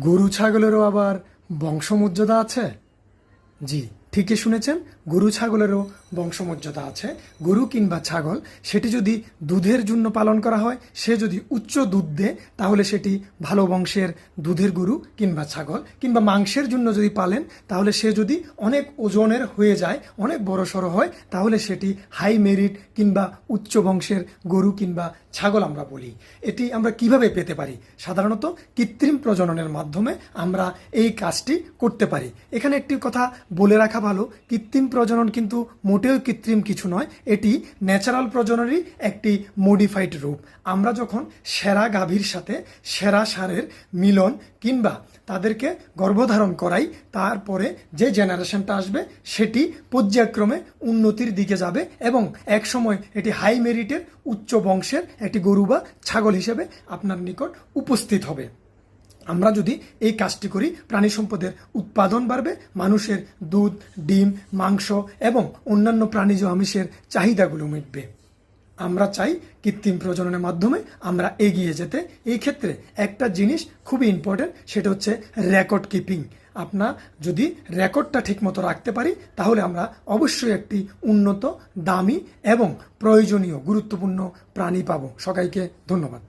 গরু ছাগলেরও আবার বংশমর্যাদা আছে? জি। ঠিকই শুনেছেন, গরু ছাগলেরও বংশমর্যাদা আছে। গরু কিংবা ছাগল, সেটি যদি দুধের জন্য পালন করা হয়, সে যদি উচ্চ দুধ দেয়, তাহলে সেটি ভালো বংশের দুধের গরু কিংবা ছাগল। কিংবা মাংসের জন্য যদি পালেন, তাহলে সে যদি অনেক ওজনের হয়ে যায়, অনেক বড় সড়ো হয়, তাহলে সেটি হাই মেরিট কিংবা উচ্চ বংশের গরু কিংবা ছাগল আমরা বলি। এটি আমরা কীভাবে পেতে পারি? সাধারণত কৃত্রিম প্রজননের মাধ্যমে আমরা এই কাজটি করতে পারি। এখানে একটি কথা বলে রাখা ভালো, কৃত্রিম প্রজনন কিন্তু মোটেও কৃত্রিম কিছু নয়, এটি ন্যাচারাল প্রজননেরই একটি মডিফাইড রূপ। আমরা যখন সেরা গাভীর সাথে সেরা সারের মিলন কিংবা তাদেরকে গর্ভধারণ করাই, তারপরে যে জেনারেশনটা আসবে, সেটি পর্যায়ক্রমে উন্নতির দিকে যাবে এবং একসময় এটি হাই মেরিটের উচ্চ বংশের একটি গরু বা ছাগল হিসেবে আপনার নিকট উপস্থিত হবে। আমরা যদি এই কাজটি করি, প্রাণী সম্পদের উৎপাদন বাড়বে, মানুষের দুধ, ডিম, মাংস এবং অন্যান্য প্রাণীজ আমিষের চাহিদাগুলো মিটবে। আমরা চাই কৃত্রিম প্রজননের মাধ্যমে আমরা এগিয়ে যেতে। এই ক্ষেত্রে একটা জিনিস খুবই ইম্পর্টেন্ট সেটা হচ্ছে রেকর্ড কিপিং আপনার যদি রেকর্ডটা ঠিকমতো রাখতে পারি, তাহলে আমরা অবশ্যই একটি উন্নত, দামি এবং প্রয়োজনীয়, গুরুত্বপূর্ণ প্রাণী পাবো। সবাইকে ধন্যবাদ।